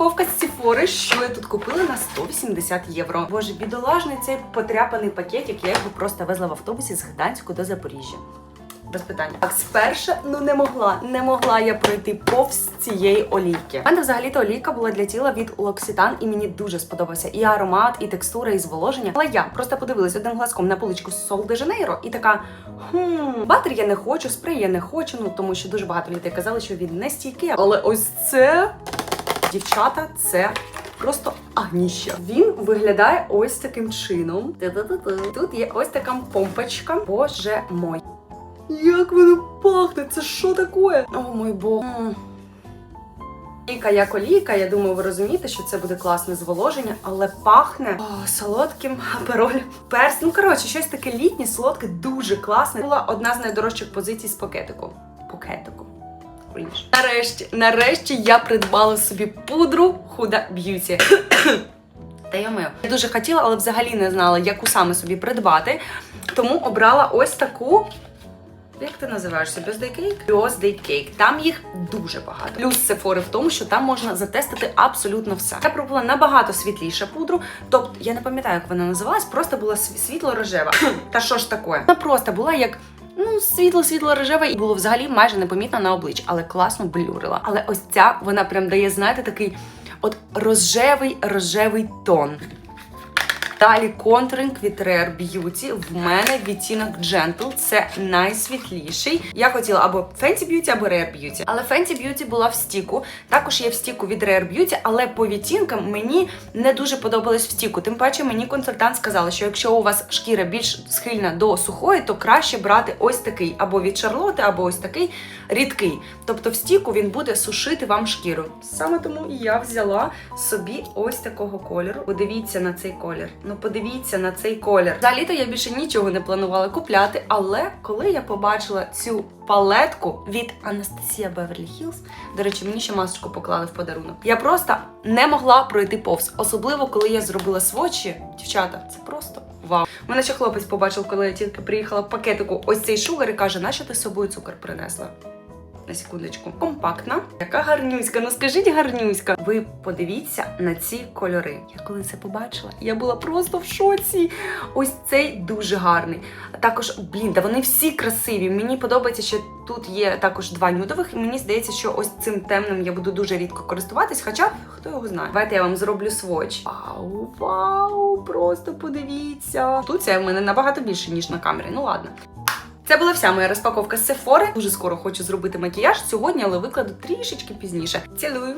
розпаковка з Сіфори, що я тут купила на 180 євро. Боже, бідолажний цей потряпаний пакетик, я його просто везла в автобусі з Гданську до Запоріжжя. Без питань. Так, спершу, ну не могла, не могла я пройти повз цієї олійки. У мене взагалі-то олійка була для тіла від L'Occitane, і мені дуже сподобався і аромат, і текстура, і зволоження. Але я просто подивилась одним глазком на поличку Sol de Janeiro і така: хм, батер я не хочу, спрей я не хочу. Ну тому що дуже багато людей казали, що він не стійкий. Але ось це дівчата, це. Просто агніще. Він виглядає ось таким чином. Тут є ось така помпочка. Боже мой. Як воно пахне? Це що таке? О мой бог. М. Олійка як олійка, я думаю, ви розумієте, що це буде класне зволоження, але пахне о, солодким аперолем. Перс. Ну коротше, щось таке літнє, солодке, дуже класне. Була одна з найдорожчих позицій з пакетику. Пакетику. Бліж. Нарешті, нарешті я придбала собі пудру Huda Beauty. Та я маю. Я дуже хотіла, але взагалі не знала, яку саме собі придбати. Тому обрала ось таку. Як ти називаєшся? Birthday Cake? Birthday Cake. Там їх дуже багато. Плюс Sephora в тому, що там можна затестити абсолютно все. Я пробувала набагато світліше пудру. Тобто, я не пам'ятаю, як вона називалась, просто була світло-рожева. Та що ж таке? Вона просто була як. Ну, світло-світло рожеве і було взагалі майже непомітно на обличчі, але класно блюрила. Але ось ця вона прям дає, знаєте, такий от рожевий рожевий тон. Далі контуринг від Rare Beauty. В мене відтінок Gentle. Це найсвітліший. Я хотіла або Fenty Beauty, або Rare Beauty. Але Fenty Beauty була в стіку. Також є в стіку від Rare Beauty, але по відтінкам мені не дуже подобалось в стіку. Тим паче мені консультант сказала, що якщо у вас шкіра більш схильна до сухої, то краще брати ось такий або від Charlotte, або ось такий рідкий. Тобто в стіку він буде сушити вам шкіру. Саме тому я взяла собі ось такого кольору. Подивіться на цей колір. Ну подивіться на цей колір. Взагалі-то я більше нічого не планувала купляти, але коли я побачила цю палетку від Анастасія Беверлі Хілз, до речі, мені ще масочку поклали в подарунок. Я просто не могла пройти повз, особливо коли я зробила свочі. Дівчата, це просто. Вау. Мене ще хлопець побачив, коли я тільки приїхала в пакетику ось цей шугар і каже, нащо ти з собою цукор принесла? На секундочку. Компактна. Яка гарнюська. Ну скажіть гарнюська. Ви подивіться на ці кольори. Я коли це побачила, я була просто в шоці. Ось цей дуже гарний. Також, блін, та вони всі красиві. Мені подобається, що тут є також два нюдових, і мені здається, що ось цим темним я буду дуже рідко користуватись, хоча хто його знає. Давайте я вам зроблю своч. Вау, вау, просто подивіться. Тут це в мене набагато більше, ніж на камері. Ну ладно. Це була вся моя розпаковка з Сефори. Дуже скоро хочу зробити макіяж сьогодні, але викладу трішечки пізніше. Цілую!